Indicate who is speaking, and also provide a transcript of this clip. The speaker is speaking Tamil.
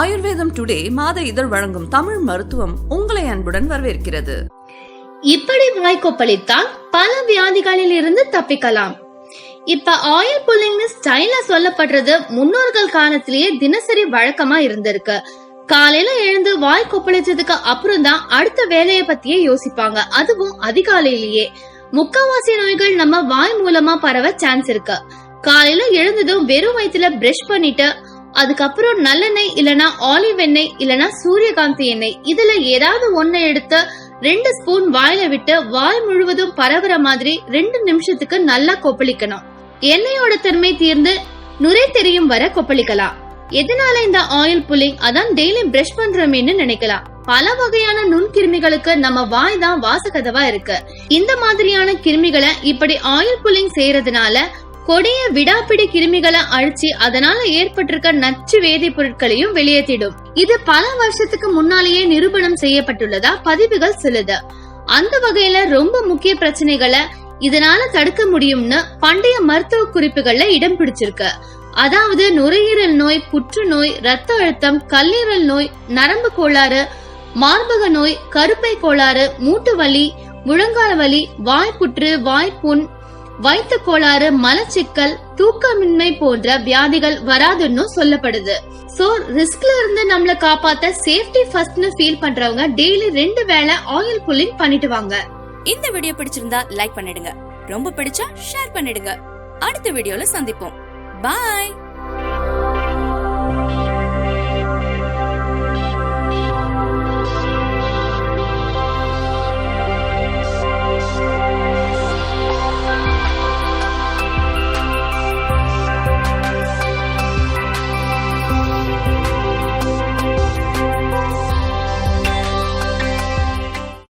Speaker 1: ஆயுர்வேதம் டுடே மாத இதழ் வழங்கும் தமிழ் மருத்துவம் உங்களை அன்புடன் வரவேற்கிறது.
Speaker 2: இப்படி வாய்க்கொப்பளித்தால் பல வியாதிகளில் இருந்து தப்பிக்கலாம். இப்ப ஆயில் புல்லிங்னு ஸ்டைல சொல்லப்படுறது முன்னோர்கள் காலத்திலேயே தினசரி வழக்கமா இருந்திருக்கு. காலையில எழுந்து வாய் கொப்பளிச்சதுக்கு அப்புறம் தான் அடுத்த வேலையை பத்தியே யோசிப்பாங்க. அதுவும் அதிகாலையிலேயே. முக்காவாசி நோய்கள் நம்ம வாய் மூலமா பரவ சான்ஸ் இருக்கு. காலையில எழுந்ததும் வெறும் வயிற்றுல பிரஷ் பண்ணிட்டு அதுக்கப்புறம் நல்லெண்ணெய் இல்லனா ஆலிவ் எண்ணெய் இல்லனா சூரியகாந்தி எண்ணெய். இதுல ஏதாவது ஒன்னை எடுத்து ரெண்டு ஸ்பூன் வாயில விட்டு வாய் முழுவதும் பரவுற மாதிரி ரெண்டு நிமிஷத்துக்கு நல்லா கொப்பளிக்கணும். எண்ணெயோட தன்மை தீர்ந்து நுரை தெரியும் வர கொப்பளிக்கலாம். எதனால இந்த ஆயில் புல்லிங் அதான் டெய்லி பிரஷ் பண்றோமேன்னு நினைக்கலாம். பல வகையான நுண்கிருமிகளுக்கு நம்ம வாய் தான் வாசகதவா இருக்கு. இந்த மாதிரியான கிருமிகளை இப்படி ஆயில் புல்லிங் செய்யறதுனால கொடிய விடாப்பிடி கிருமிகளை அழிச்சு அதனால ஏற்பட்டிருக்க நச்சு வேதிப்பொருட்களையும் வெளியேற்றிடும். இது பல வருஷத்துக்கு முன்னாலேயே நிரூபணம் செய்யப்பட்டுள்ளதா? பதிவுகள் சொல்லுது அந்த வகையில ரொம்ப முக்கிய பிரச்சனைகளை இதனால தடுக்க முடியும்னு பண்டைய மருத்துவ குறிப்புகள்ல இடம் பிடிச்சிருக்கு. அதாவது நுரையீரல் நோய் புற்றுநோய் ரத்த அழுத்தம் கல்லீரல் நோய் நரம்பு கோளாறு மார்பக நோய் கருப்பை கோளாறு மூட்டு வலி முழங்கால வலி வாய்ப்புற்று வாய்ப்புண் வயிற்று கோளாறு மலச்சிக்கல் தூக்கமின்மை போன்ற வியாதிகள் வராதுன்னு சொல்லப்படுது. சோ ரிஸ்க்ல இருந்து நம்மள காப்பாத்த சேஃப்டி ஃபர்ஸ்ட்னு ஃபீல் பண்றவங்க டெய்லி ரெண்டு வேளை ஆயில் புல்லிங் பண்ணிட்டு வாங்க.
Speaker 3: இந்த வீடியோ பிடிச்சிருந்தா லைக் பண்ணிடுங்க. ரொம்ப பிடிச்சா ஷேர் பண்ணிடுங்க. அடுத்த வீடியோல சந்திப்போம். பாய்